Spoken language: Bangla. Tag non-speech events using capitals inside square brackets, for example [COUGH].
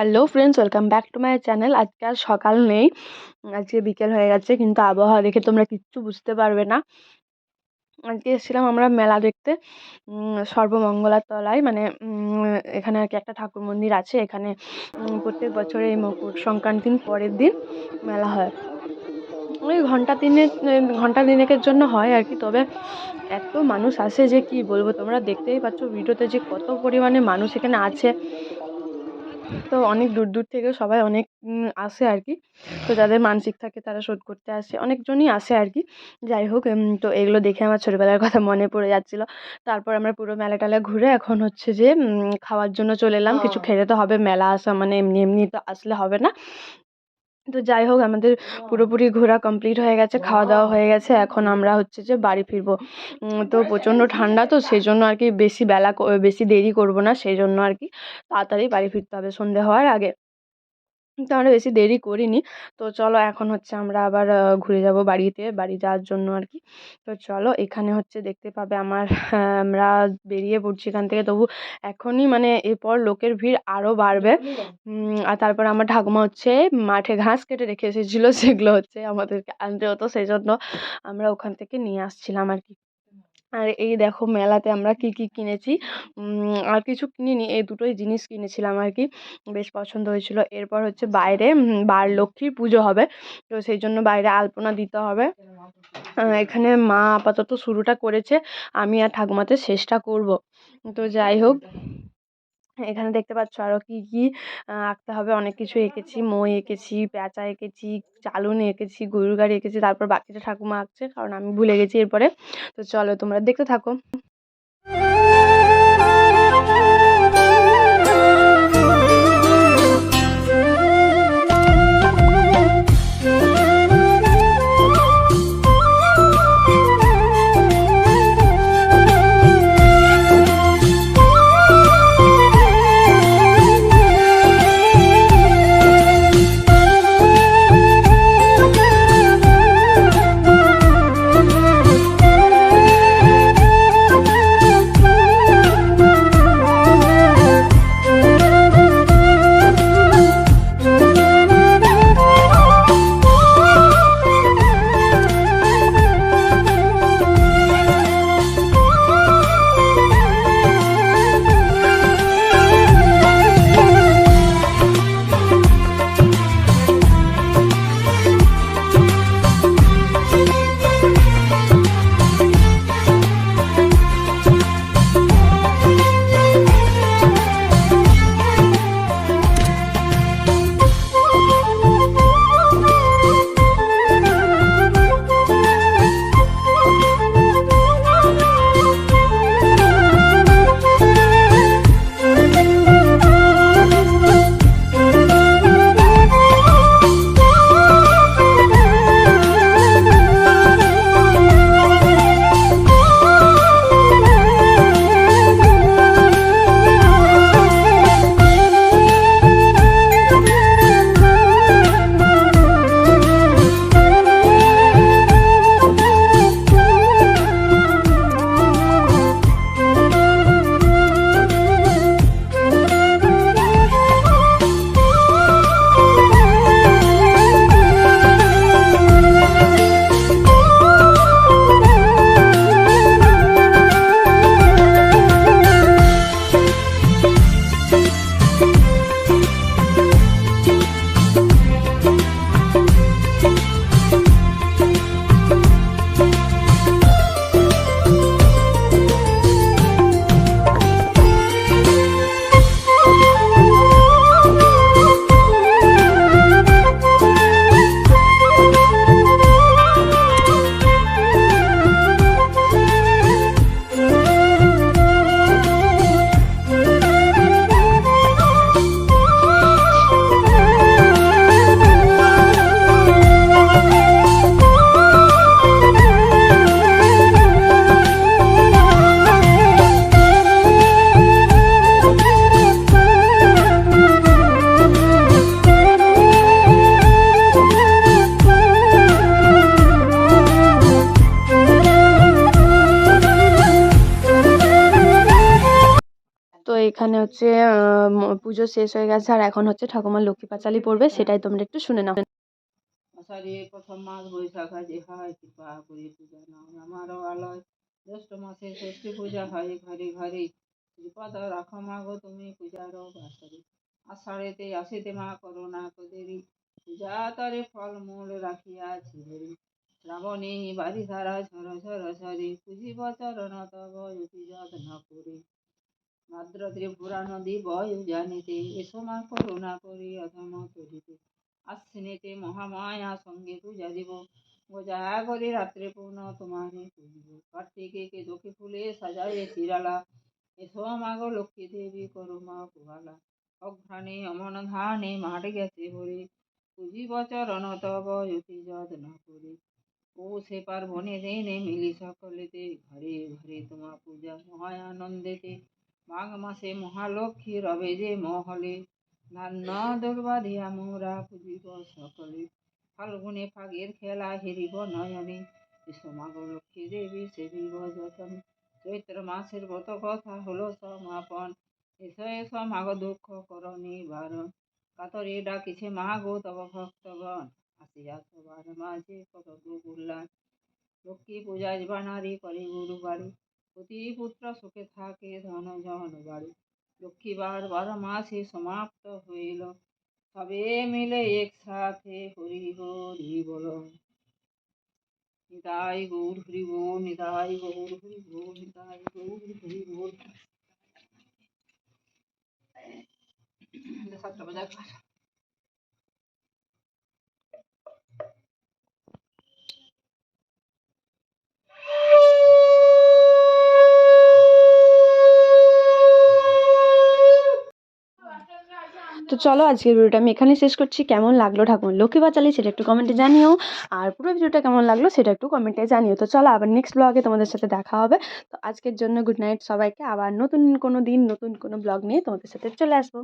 Hello friends welcome back to my channel আজকে আর সকাল নেই। আজকে বিকেল হয়ে গেছে, কিন্তু আবহাওয়া দেখে তোমরা কিচ্ছু বুঝতে পারবে না। আজকে এসেছিলাম আমরা মেলা দেখতে সর্বমঙ্গলার তলায়। মানে এখানে আর কি একটা ঠাকুর মন্দির আছে। এখানে প্রত্যেক বছরে এই মকর সংক্রান্তির পরের দিন মেলা হয়। ওই ঘণ্টা তিনেক ঘণ্টা তিনেকের জন্য হয় আর কি। তবে এত মানুষ আসে যে কি বলব? তোমরা দেখতেই পাচ্ছ, ভিডিওতে যে কত পরিমাণে মানুষ এখানে আছে। তো অনেক দূর দূর থেকে সবাই অনেক আসে আর কি তো যাদের মানসিক থাকে তারা শোধ করতে আসে অনেকজনই আসে আর কি যাই হোক তো এগুলো দেখে আমার ছোটোবেলার কথা মনে পড়ে যাচ্ছিল। তারপর আমরা পুরো মেলা টেলা ঘুরে এখন হচ্ছে যে খাওয়ার জন্য চলে এলাম। কিছু খেতে তো হবে মেলা আসা মানে এমনি এমনি তো আসলে হবে না। তো যাই হোক, আমাদের পুরোপুরি ঘোরা কমপ্লিট হয়ে গেছে খাওয়া দাওয়া হয়ে গেছে। এখন আমরা হচ্ছে যে বাড়ি ফিরবো। তো প্রচণ্ড ঠান্ডা, তো সেই জন্য আর কি বেশি বেলা বেশি দেরি করব না সেই জন্য আর কি তাড়াতাড়ি বাড়ি ফিরতে হবে সন্ধে হওয়ার আগে। তো আমরা বেশি দেরি করিনি। তো চলো এখন হচ্ছে আমরা আবার ঘুরে যাব বাড়িতে, বাড়ি যাওয়ার জন্য আর কি তো চলো এখানে হচ্ছে দেখতে পাবে আমার আমরা বেরিয়ে পড়ছি এখান থেকে। তবু এখনই মানে এরপর লোকের ভিড় আরও বাড়বে। আর তারপর আমার ঠাকুমা হচ্ছে মাঠে ঘাস কেটে রেখে এসেছিল। [LAUGHS] সেগুলো হচ্ছে আমাদেরকে আনতে হতো। সেই জন্য আমরা ওখান থেকে নিয়ে আসছিলাম আর কি আর এই দেখো মেলাতে আমরা কি কি কিনেছি? আর কিছু কিনিনি। এই দুটোই জিনিস কিনেছিলাম আর কি বেশ পছন্দ হয়েছিল। এরপর হচ্ছে বাইরে বার লক্ষ্মীর পুজো হবে। তো সেই জন্য বাইরে আলপনা দিতে হবে। এখানে মা আপাতত শুরুটা করেছে। আমি আর ঠাকুমাতে শেষটা করব। তো যাই হোক এখানে দেখতে পাচ্ছ আরও কী কী আঁকতে হবে। অনেক কিছু এঁকেছি, মই এঁকেছি, পেঁচা এঁকেছি, চালুন এঁকেছি, গরুর গাড়ি এঁকেছি, তারপর বাকিটা ঠাকুমা আঁকছে, কারণ আমি ভুলে গেছি এরপরে। তো চলো তোমরা দেখতে থাকো। এখানে হচ্ছে পুজো শেষ হয়ে গেছে আর এখন হচ্ছে ঠাকুমার লক্ষ্মী পাঁচালি পড়বে সেটাই তোমরা একটু শুনে নাও। আষাঢ়ে প্রথম মাস বৈশাখ যে হয় কৃপা করে পূজা নাম আমারও আলয়। জ্যৈষ্ঠ মাসে ষষ্ঠী পূজা হয় ঘরে ঘরে শ্রীপদ রাখো মাগো তুমি পূজার বাসরে। আষাঢ়েতে আসিতে মা করুণা কদেরি। পূজা তরে ফল মূল রাখিয়াছি ধরি শ্রাবণী বাড়ি ধারা ঝর ঝর ঝরে। পুজিব চরণ তব অতি যত্ন করে। ভাদ্র ত্রিপুরা নদী বয় জানিতে এসো মা করুণা করি অধম তরিতে আশ্বিনীতে মহামায়া সঙ্গে পূজা দিব গোজা করে রাত্রে পূর্ণ তোমারে পুজিব কার্তিকে কে দোকে ফুলে সাজাইয়ে চিরালা এসো মাগো লক্ষ্মী দেবী করো মা পুহালা অঘ্রাণে অমন ধানে মাঠ গেছে ভরে পুজিব চরণ তব অতি যত্ন করে ও সে পার্বণে দিনে মিলি সকলেতে ঘরে ঘরে তোমা পূজা মহা আনন্দেতে মাঘ মাসে মহালক্ষ্মী রবে যে মহলে। ধান্য দুর্বাধিয়া মোরা পুজিব সকলে। ফাল্গুনে ফাগের খেলা হেরিব নয়নে। মাগো লক্ষ্মী দেবী সেবিব যতন। চৈত্র মাসের ব্রত কথা হলো সমাপন। এসো এসো মাগো দুঃখ কর নিবারণ কাতরে ডাকিছে মাগো তব ভক্তগণ। আসিয়া সবার মাঝে কত উল্লাস লক্ষ্মী পূজা বানারি করে গুরু বাড়ি প্রতি পুত্র সুখে থাকে ধন জন বাড়ি লক্ষ্মী বার বারো মাসে সমাপ্ত হইল সবে মিলে একসাথে হরি হরি বল নিতাই গৌর হরি বল নিতাই গৌর হরি বল নিতাই গৌর হরি বল সাতটা বাজা চলো আজকের ভিডিওটা আমি এখানে শেষ করছি। কেমন লাগল ঠাকুর লক্ষ্মী বাঁচালি সেটা একটু কমেন্টে জানিও। আর পুরো ভিডিওটা কেমন লাগল সেটা একটু কমেন্টে জানিও। তো চলো আবার নেক্সট ব্লগে তোমাদের সাথে দেখা হবে। তো আজকের জন্য গুড নাইট সবাইকে। আবার নতুন কোনো দিন, নতুন কোনো ব্লগ নিয়ে তোমাদের সাথে চলে আসব।